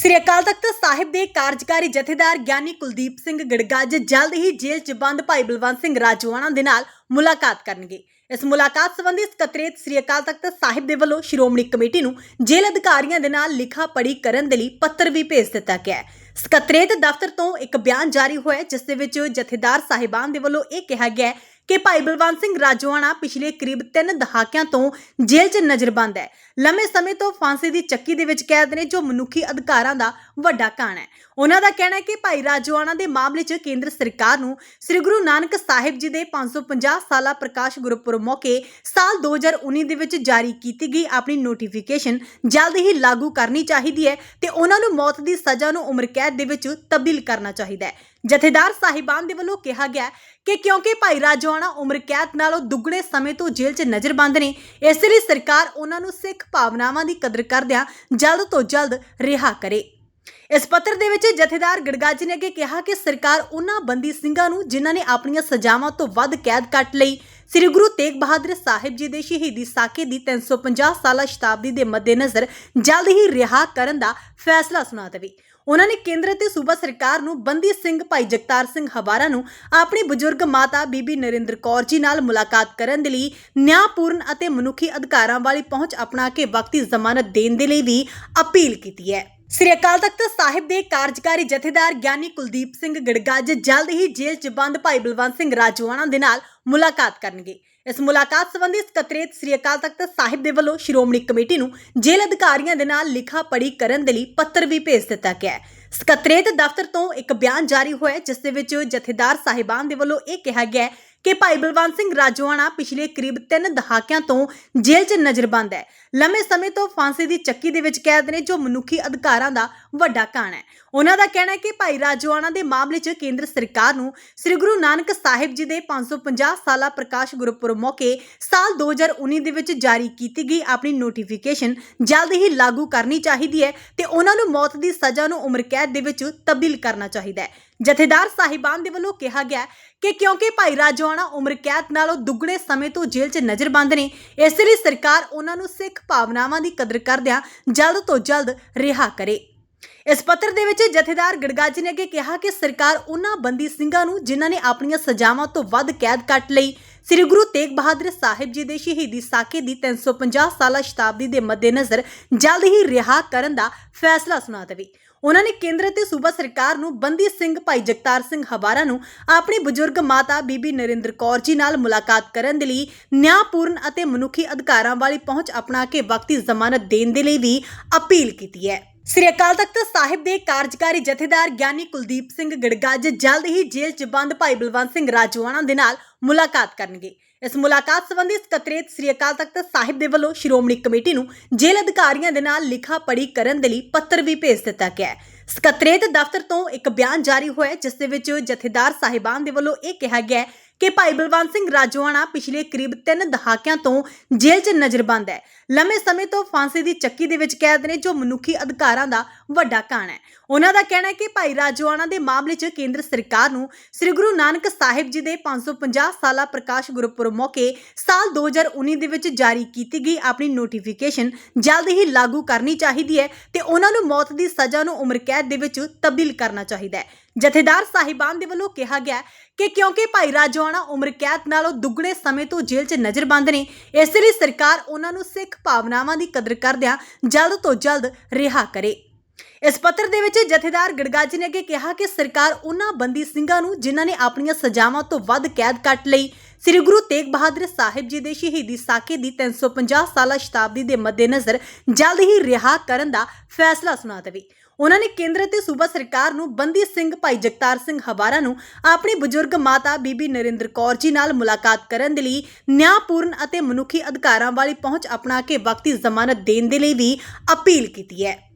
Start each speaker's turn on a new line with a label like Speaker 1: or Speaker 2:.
Speaker 1: ਸ੍ਰੀ ਅਕਾਲ ਤਖਤ ਸਾਹਿਬ ਦੇ ਕਾਰਜਕਾਰੀ ਜਥੇਦਾਰ ਗਿਆਨੀ ਕੁਲਦੀਪ ਸਿੰਘ ਗੜਗੱਜ ਜਲਦ ਹੀ ਜੇਲ੍ਹ 'ਚ ਬੰਦ ਭਾਈ ਬਲਵੰਤ ਸਿੰਘ ਰਾਜਵਾਨਾ ਦੇ ਨਾਲ ਮੁਲਾਕਾਤ ਕਰਨਗੇ। ਇਸ ਮੁਲਾਕਾਤ ਸੰਬੰਧੀ ਸਕੱਤਰੇਤ ਸ੍ਰੀ ਅਕਾਲ ਤਖਤ ਸਾਹਿਬ ਦੇ ਵੱਲੋਂ ਸ਼੍ਰੋਮਣੀ ਕਮੇਟੀ ਨੂੰ ਜੇਲ੍ਹ ਅਧਿਕਾਰੀਆਂ ਦੇ ਨਾਲ ਲਿਖਾ ਪੜੀ ਕਰਨ ਦੇ ਲਈ ਪੱਤਰ ਵੀ ਭੇਜ ਦਿੱਤਾ ਗਿਆ ਹੈ। ਸਕੱਤਰੇਤ ਦਫ਼ਤਰ ਤੋਂ ਇੱਕ ਬਿਆਨ ਜਾਰੀ ਹੋਇਆ ਜਿਸ ਦੇ ਵਿੱਚ ਜਥੇਦਾਰ ਸਾਹਿਬਾਨ ਦੇ ਵੱਲੋਂ ਇਹ ਕਿਹਾ ਗਿਆ ਕਿ ਭਾਈ ਬਲਵੰਤ ਸਿੰਘ ਰਾਜੋਆਣਾ ਪਿਛਲੇ ਕਰੀਬ 3 ਦਹਾਕਿਆਂ ਤੋਂ ਜੇਲ੍ਹ 'ਚ ਨਜ਼ਰਬੰਦ ਹੈ। ਲੰਮੇ ਸਮੇਂ ਤੋਂ ਫਾਂਸੀ ਦੀ ਚੱਕੀ ਦੇ ਵਿੱਚ ਕੈਦ ਨੇ ਜੋ ਮਨੁੱਖੀ ਅਧਿਕਾਰਾਂ ਦਾ ਵੱਡਾ ਕਾਣ ਹੈ। ਉਹਨਾਂ ਦਾ ਕਹਿਣਾ ਹੈ ਕਿ ਭਾਈ ਰਾਜਵਾਨਾ ਦੇ ਮਾਮਲੇ 'ਚ ਕੇਂਦਰ ਸਰਕਾਰ ਨੂੰ ਸ੍ਰੀ ਗੁਰੂ ਨਾਨਕ ਸਾਹਿਬ ਜੀ ਦੇ 550 ਸਾਲਾ ਪ੍ਰਕਾਸ਼ ਗੁਰਪੁਰਬ ਮੌਕੇ ਸਾਲ 2019 ਦੇ ਵਿੱਚ ਜਾਰੀ ਕੀਤੀ ਗਈ ਆਪਣੀ ਨੋਟੀਫਿਕੇਸ਼ਨ ਜਲਦ ਹੀ ਲਾਗੂ ਕਰਨੀ ਚਾਹੀਦੀ ਹੈ ਤੇ ਉਹਨਾਂ ਨੂੰ ਮੌਤ ਦੀ ਸਜ਼ਾ ਨੂੰ ਉਮਰ ਕੈਦ ਦੇ ਵਿੱਚ ਤਬਦੀਲ ਕਰਨਾ ਚਾਹੀਦਾ ਹੈ। ਜਥੇਦਾਰ ਸਾਹਿਬਾਨ ਦੇ ਵੱਲੋਂ ਕਿਹਾ ਗਿਆ ਕਿ ਕਿਉਂਕਿ ਭਾਈ ਰਾਜਵਾਨਾ ਉਮਰ ਕੈਦ ਨਾਲੋਂ ਦੁੱਗਣੇ ਸਮੇਂ ਤੋਂ ਜੇਲ੍ਹ 'ਚ ਨਜ਼ਰਬੰਦ ਨੇ, ਇਸ ਲਈ ਸਰਕਾਰ ਉਹਨਾਂ ਨੂੰ ਸਿੱਖ ਭਾਵਨਾਵਾਂ ਦੀ ਕਦਰ ਕਰਦਿਆਂ ਜਲਦ ਤੋਂ ਜਲਦ ਰਿਹਾ ਕਰੇ। ਇਸ ਪੱਤਰ ਦੇ ਵਿੱਚ ਜਥੇਦਾਰ ਗੜਗਾਜੀ ਨੇ ਅੱਗੇ ਕਿਹਾ ਕਿ ਸਰਕਾਰ ਉਹਨਾਂ ਬੰਦੀ ਸਿੰਘਾਂ ਨੂੰ ਜਿਨ੍ਹਾਂ ਨੇ ਆਪਣੀਆਂ ਸਜ਼ਾਵਾਂ ਤੋਂ ਵੱਧ ਕੈਦ ਕੱਟ ਲਈ, ਸ੍ਰੀ ਗੁਰੂ ਤੇਗ ਬਹਾਦਰ ਸਾਹਿਬ ਜੀ ਦੇ ਸ਼ਹੀਦੀ ਸਾਕੇ ਦੀ 350 ਸਾਲਾ ਸ਼ਤਾਬਦੀ ਦੇ ਮੱਦੇਨਜ਼ਰ ਜਲਦ ਹੀ ਰਿਹਾ ਕਰਨ ਦਾ ਫੈਸਲਾ ਸੁਣਾ ਦੇਵੇ। ਉਹਨਾਂ ਨੇ ਕੇਂਦਰ ਅਤੇ ਸੂਬਾ ਸਰਕਾਰ ਨੂੰ ਬੰਦੀ ਸਿੰਘ ਭਾਈ ਜਗਤਾਰ ਸਿੰਘ ਹਵਾਰਾ ਨੂੰ ਆਪਣੀ ਬਜ਼ੁਰਗ ਮਾਤਾ ਬੀਬੀ ਨਰਿੰਦਰ ਕੌਰ ਜੀ ਨਾਲ ਮੁਲਾਕਾਤ ਕਰਨ ਦੇ ਲਈ ਨਿਆਂਪੂਰਨ ਅਤੇ ਮਨੁੱਖੀ ਅਧਿਕਾਰਾਂ ਵਾਲੀ ਪਹੁੰਚ ਅਪਣਾ ਕੇ ਵਕਤੀ ਜ਼ਮਾਨਤ ਦੇਣ ਦੇ ਲਈ ਵੀ ਅਪੀਲ ਕੀਤੀ ਹੈ। ਸ੍ਰੀ ਅਕਾਲ ਤਖਤ ਸਾਹਿਬ ਦੇ ਕਾਰਜਕਾਰੀ ਜਥੇਦਾਰ ਗਿਆਨੀ ਕੁਲਦੀਪ ਸਿੰਘ ਗੜਗੱਜ ਜਲਦ ਹੀ ਜੇਲ੍ਹ 'ਚ ਬੰਦ ਭਾਈ ਬਲਵੰਤ ਸਿੰਘ ਰਾਜਵਾਨਾ ਦੇ ਨਾਲ ਮੁਲਾਕਾਤ ਕਰਨਗੇ। ਇਸ ਮੁਲਾਕਾਤ ਸੰਬੰਧੀ ਸਕੱਤਰੇਤ ਸ੍ਰੀ ਅਕਾਲ ਤਖਤ ਸਾਹਿਬ ਦੇ ਵੱਲੋਂ ਸ਼੍ਰੋਮਣੀ ਕਮੇਟੀ ਨੂੰ ਜੇਲ੍ਹ ਅਧਿਕਾਰੀਆਂ ਦੇ ਨਾਲ ਲਿਖਾ ਪੜੀ ਕਰਨ ਦੇ ਲਈ ਪੱਤਰ ਵੀ ਭੇਜ ਦਿੱਤਾ ਗਿਆ ਹੈ। ਸਕੱਤਰੇਤ ਦਫ਼ਤਰ ਤੋਂ ਇੱਕ ਬਿਆਨ ਜਾਰੀ ਹੋਇਆ ਹੈ, ਜਿਸ ਦੇ ਵਿੱਚ ਜਥੇਦਾਰ ਸਾਹਿਬਾਨ ਦੇ ਵੱਲੋਂ ਇਹ ਕਿਹਾ ਗਿਆ ਹੈ ਕਿ ਭਾਈ ਬਲਵੰਤ ਸਿੰਘ ਰਾਜਵਾਨਾ ਪਿਛਲੇ ਕਰੀਬ 3 ਦਹਾਕਿਆਂ ਤੋਂ ਜੇਲ੍ਹ 'ਚ ਨਜ਼ਰਬੰਦ ਹੈ। ਲੰਮੇ ਸਮੇਂ ਤੋਂ ਫਾਂਸੀ ਦੀ ਚੱਕੀ ਦੇ ਵਿੱਚ ਕੈਦ ਨੇ ਜੋ ਮਨੁੱਖੀ ਅਧਿਕਾਰਾਂ ਦਾ ਵੱਡਾ ਕਾਣ ਹੈ। ਉਹਨਾਂ ਦਾ ਕਹਿਣਾ ਹੈ ਕਿ ਭਾਈ ਰਾਜਵਾਨਾ ਦੇ ਮਾਮਲੇ 'ਚ ਕੇਂਦਰ ਸਰਕਾਰ ਨੂੰ ਸ੍ਰੀ ਗੁਰੂ ਨਾਨਕ ਸਾਹਿਬ ਜੀ ਦੇ 550 ਸਾਲਾ ਪ੍ਰਕਾਸ਼ ਗੁਰਪੁਰਬ ਮੌਕੇ ਸਾਲ 2019 ਦੇ ਵਿੱਚ ਜਾਰੀ ਕੀਤੀ ਗਈ ਆਪਣੀ ਨੋਟੀਫਿਕੇਸ਼ਨ ਜਲਦ ਹੀ ਲਾਗੂ ਕਰਨੀ ਚਾਹੀਦੀ ਹੈ ਤੇ ਉਹਨਾਂ ਨੂੰ ਮੌਤ ਦੀ ਸਜ਼ਾ ਨੂੰ ਉਮਰ ਕੈਦ ਦੇ ਵਿੱਚ ਤਬਦੀਲ ਕਰਨਾ ਚਾਹੀਦਾ ਹੈ। ਜਥੇਦਾਰ ਸਾਹਿਬਾਨ ਦੇ ਵੱਲੋਂ ਕਿਹਾ ਗਿਆ ਕਿ ਕਿਉਂਕਿ ਭਾਈ ਰਾਜਵਾਨਾ ਉਮਰ ਕੈਦ ਨਾਲੋਂ ਦੁੱਗਣੇ ਸਮੇਂ ਤੋਂ ਜੇਲ੍ਹ 'ਚ ਨਜ਼ਰਬੰਦ ਨੇ, ਇਸ ਲਈ ਸਰਕਾਰ ਉਹਨਾਂ ਨੂੰ ਸਿੱਖ ਭਾਵਨਾਵਾਂ ਦੀ ਕਦਰ ਕਰਦਿਆਂ ਜਲਦ ਤੋਂ ਜਲਦ ਰਿਹਾ ਕਰੇ। ਇਸ ਪੱਤਰ ਦੇ ਵਿੱਚ ਜਥੇਦਾਰ ਗੜਗਾਜੀ ਨੇ ਅੱਗੇ ਕਿਹਾ ਕਿ ਸਰਕਾਰ ਉਹਨਾਂ ਬੰਦੀ ਸਿੰਘਾਂ ਨੂੰ ਜਿਨ੍ਹਾਂ ਨੇ ਆਪਣੀਆਂ ਸਜ਼ਾਵਾਂ ਤੋਂ ਵੱਧ ਕੈਦ ਕੱਟ ਲਈ ਸ੍ਰੀ ਗੁਰੂ ਤੇਗ ਬਹਾਦਰ ਸਾਹਿਬ ਜੀ ਦੇ ਸ਼ਹੀਦੀ ਸਾਕੇ ਦੀ 350 ਸਾਲਾ ਸ਼ਤਾਬਦੀ ਦੇ ਮੱਦੇਨਜ਼ਰ ਜਲਦ ਹੀ ਰਿਹਾ ਕਰਨ ਦਾ ਫੈਸਲਾ ਸੁਣਾ ਦੇਵੇ। ਉਹਨਾਂ ਨੇ ਕੇਂਦਰ ਅਤੇ ਸੂਬਾ ਸਰਕਾਰ ਨੂੰ ਬੰਦੀ ਸਿੰਘ ਭਾਈ ਜਗਤਾਰ ਸਿੰਘ ਹਵਾਰਾ ਨੂੰ ਆਪਣੀ ਬਜ਼ੁਰਗ ਮਾਤਾ ਬੀਬੀ ਨਰਿੰਦਰ ਕੌਰ ਜੀ ਨਾਲ ਮੁਲਾਕਾਤ ਕਰਨ ਦੇ ਲਈ ਨਿਆਂਪੂਰਨ ਅਤੇ ਮਨੁੱਖੀ ਅਧਿਕਾਰਾਂ ਵਾਲੀ ਪਹੁੰਚ ਅਪਣਾ ਕੇ ਵਕਤੀ ਜ਼ਮਾਨਤ ਦੇਣ ਦੇ ਲਈ ਵੀ ਅਪੀਲ ਕੀਤੀ ਹੈ। ਸ੍ਰੀ ਅਕਾਲ ਤਖਤ ਸਾਹਿਬ ਦੇ ਕਾਰਜਕਾਰੀ ਜਥੇਦਾਰ ਗਿਆਨੀ ਕੁਲਦੀਪ ਸਿੰਘ ਗੜਗੱਜ ਜਲਦ ਹੀ ਜੇਲ੍ਹ 'ਚ ਬੰਦ ਭਾਈ ਬਲਵੰਤ ਸਿੰਘ ਰਾਜਵਾਨਾ ਦੇ ਨਾਲ ਮੁਲਾਕਾਤ ਕਰਨਗੇ। ਇਸ ਮੁਲਾਕਾਤ ਸੰਬੰਧੀ ਸਕੱਤਰੇਤ ਸ੍ਰੀ ਅਕਾਲ ਤਖਤ ਸਾਹਿਬ ਦੇ ਵੱਲੋਂ ਸ਼੍ਰੋਮਣੀ ਕਮੇਟੀ ਨੂੰ ਜੇਲ੍ਹ ਅਧਿਕਾਰੀਆਂ ਦੇ ਨਾਲ ਲਿਖਾ ਪੜੀ ਕਰਨ ਦੇ ਲਈ ਪੱਤਰ ਵੀ ਭੇਜ ਦਿੱਤਾ ਗਿਆ ਹੈ। ਸਕੱਤਰੇਤ ਦਫ਼ਤਰ ਤੋਂ ਇੱਕ ਬਿਆਨ ਜਾਰੀ ਹੋਇਆ ਹੈ, ਜਿਸ ਦੇ ਵਿੱਚ ਜਥੇਦਾਰ ਸਾਹਿਬਾਨ ਦੇ ਵੱਲੋਂ ਇਹ ਕਿਹਾ ਗਿਆ ਹੈ ਕਿ ਭਾਈ ਬਲਵੰਤ ਸਿੰਘ ਰਾਜੋਆਣਾ ਪਿਛਲੇ ਕਰੀਬ 3 ਦਹਾਕਿਆਂ ਤੋਂ ਜੇਲ੍ਹ 'ਚ ਨਜ਼ਰਬੰਦ ਹੈ। ਲੰਮੇ ਸਮੇਂ ਤੋਂ ਫਾਂਸੀ ਦੀ ਚੱਕੀ ਦੇ ਵਿੱਚ ਕੈਦ ਨੇ, ਜੋ ਮਨੁੱਖੀ ਅਧਿਕਾਰਾਂ ਦਾ ਵੱਡਾ ਕਾਣ ਹੈ। ਉਹਨਾਂ ਦਾ ਕਹਿਣਾ ਹੈ ਕਿ ਭਾਈ ਰਾਜਵਾਨਾ ਦੇ ਮਾਮਲੇ 'ਚ ਕੇਂਦਰ ਸਰਕਾਰ ਨੂੰ ਸ੍ਰੀ ਗੁਰੂ ਨਾਨਕ ਸਾਹਿਬ ਜੀ ਦੇ 550 ਸਾਲਾ ਪ੍ਰਕਾਸ਼ ਗੁਰਪੁਰਬ ਮੌਕੇ ਸਾਲ 2019 ਦੇ ਵਿੱਚ ਜਾਰੀ ਕੀਤੀ ਗਈ ਆਪਣੀ ਨੋਟੀਫਿਕੇਸ਼ਨ ਜਲਦ ਹੀ ਲਾਗੂ ਕਰਨੀ ਚਾਹੀਦੀ ਹੈ ਤੇ ਉਹਨਾਂ ਨੂੰ ਮੌਤ ਦੀ ਸਜ਼ਾ ਨੂੰ ਉਮਰ ਕੈਦ ਦੇ ਵਿੱਚ ਤਬਦੀਲ ਕਰਨਾ ਚਾਹੀਦਾ ਹੈ। ਜਥੇਦਾਰ ਸਾਹਿਬਾਨ ਦੇ ਵੱਲੋਂ ਕਿਹਾ ਗਿਆ ਕਿ ਕਿਉਂਕਿ ਭਾਈ ਰਾਜਵਾਨਾ ਉਮਰ ਕੈਦ ਨਾਲੋਂ ਦੁੱਗਣੇ ਸਮੇਂ ਤੋਂ ਜੇਲ੍ਹ 'ਚ ਨਜ਼ਰਬੰਦ ਨੇ, ਇਸ ਲਈ ਸਰਕਾਰ ਉਹਨਾਂ ਨੂੰ ਸਿੱਖ ਭਾਵਨਾਵਾਂ ਦੀ ਕਦਰ ਕਰਦਿਆਂ ਜਲਦ ਤੋਂ ਜਲਦ ਰਿਹਾ ਕਰੇ। ਇਸ ਪੱਤਰ ਦੇ ਵਿੱਚ ਜਥੇਦਾਰ ਗੜਗਾਜੀ ਨੇ ਅੱਗੇ ਕਿਹਾ ਕਿ ਸਰਕਾਰ ਉਹਨਾਂ ਬੰਦੀ ਸਿੰਘਾਂ ਨੂੰ ਜਿਨ੍ਹਾਂ ਨੇ ਆਪਣੀਆਂ ਸਜ਼ਾਵਾਂ ਤੋਂ ਵੱਧ ਕੈਦ ਕੱਟ ਲਈ। ਸ੍ਰੀ ਗੁਰੂ ਤੇਗ ਬਹਾਦਰ ਸਾਹਿਬ ਜੀ ਦੇ ਸ਼ਹੀਦੀ ਸਾਕੇ ਦੀ 350 ਸਾਲਾ ਸ਼ਤਾਬਦੀ ਦੇ ਮੱਦੇਨਜ਼ਰ ਜਲਦ ਹੀ ਰਿਹਾ ਕਰਨ ਦਾ ਫੈਸਲਾ ਸੁਣਾ ਦੇਵੇ। ਉਹਨਾਂ ਨੇ ਕੇਂਦਰ ਅਤੇ ਸੂਬਾ ਸਰਕਾਰ ਨੂੰ ਬੰਦੀ ਸਿੰਘ ਭਾਈ ਜਗਤਾਰ ਸਿੰਘ ਹਵਾਰਾ ਨੂੰ ਆਪਣੀ ਬਜ਼ੁਰਗ ਮਾਤਾ ਬੀਬੀ ਨਰਿੰਦਰ ਕੌਰ ਜੀ ਨਾਲ ਮੁਲਾਕਾਤ ਕਰਨ ਦੇ ਲਈ ਨਿਆਂਪੂਰਨ ਅਤੇ ਮਨੁੱਖੀ ਅਧਿਕਾਰਾਂ ਵਾਲੀ ਪਹੁੰਚ ਅਪਣਾ ਕੇ ਵਕਤੀ ਜ਼ਮਾਨਤ ਦੇਣ ਦੇ ਲਈ ਵੀ ਅਪੀਲ ਕੀਤੀ ਹੈ।